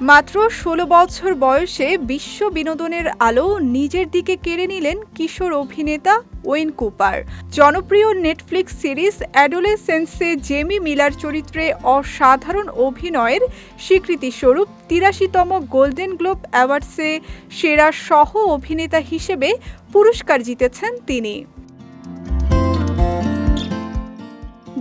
মাত্র ষোলো বছর বয়সে বিশ্ব বিনোদনের আলো নিজের দিকে কেড়ে নিলেন কিশোর অভিনেতা ওয়েন কুপার। জনপ্রিয় নেটফ্লিক্স সিরিজ অ্যাডোলেসেন্সে জেমি মিলার চরিত্রে অসাধারণ অভিনয়ের স্বীকৃতিস্বরূপ তিরাশিতম গোল্ডেন গ্লোব অ্যাওয়ার্ডসে সেরা সহ অভিনেতা হিসেবে পুরস্কার জিতেছেন তিনি।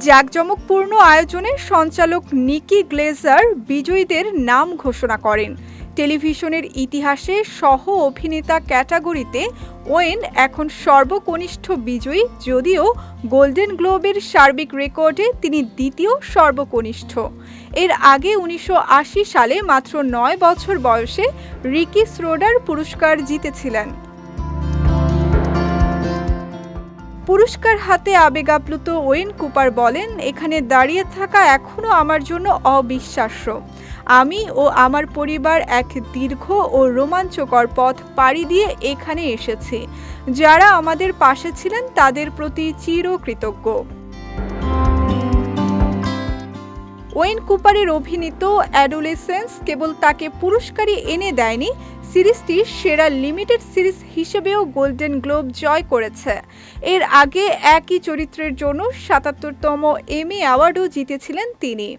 জাঁকজমকপূর্ণ আয়োজনে সঞ্চালক নিকি গ্লেজার বিজয়ীদের নাম ঘোষণা করেন। টেলিভিশনের ইতিহাসে সহ অভিনেতা ক্যাটাগরিতে ওয়েন এখন সর্বকনিষ্ঠ বিজয়ী, যদিও গোল্ডেন গ্লোবের সার্বিক রেকর্ডে তিনি দ্বিতীয় সর্বকনিষ্ঠ। এর আগে উনিশশো আশি সালে মাত্র নয় বছর বয়সে রিকি স্রোডার পুরস্কার জিতেছিলেন। পুরস্কার হাতে আবেগাপ্লুত ওয়েন কুপার বলেন, এখানে দাঁড়িয়ে থাকা এখনও আমার জন্য অবিশ্বাস্য। আমি ও আমার পরিবার এক দীর্ঘ ও রোমাঞ্চকর পথ পাড়ি দিয়ে এখানে এসেছি। যারা আমাদের পাশে ছিলেন তাদের প্রতি চিরকৃতজ্ঞ। ওয়েন কুপারের অভিনীত অ্যাডোলেসেন্স কেবল তাকে পুরস্কারই এনে দেয়নি, সিরিজটি সেরা লিমিটেড সিরিজ হিসেবেও গোল্ডেন গ্লোব জয় করেছে। এর আগে একই চরিত্রের জন্য সাতাত্তরতম এমি অ্যাওয়ার্ডও জিতেছিলেন তিনি।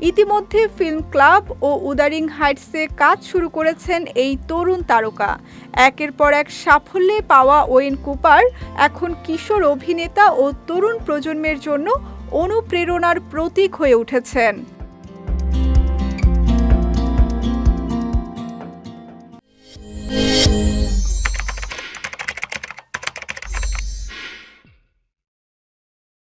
ইতিমধ্যে ফিল্ম ক্লাব ও উদারিং হাইটসে কাজ শুরু করেছেন এই তরুণ তারকা। একের পর এক সাফল্যে পাওয়া ওয়েন কুপার এখন কিশোর অভিনেতা ও তরুণ প্রজন্মের জন্য অনুপ্রেরণার প্রতীক হয়ে উঠেছেন।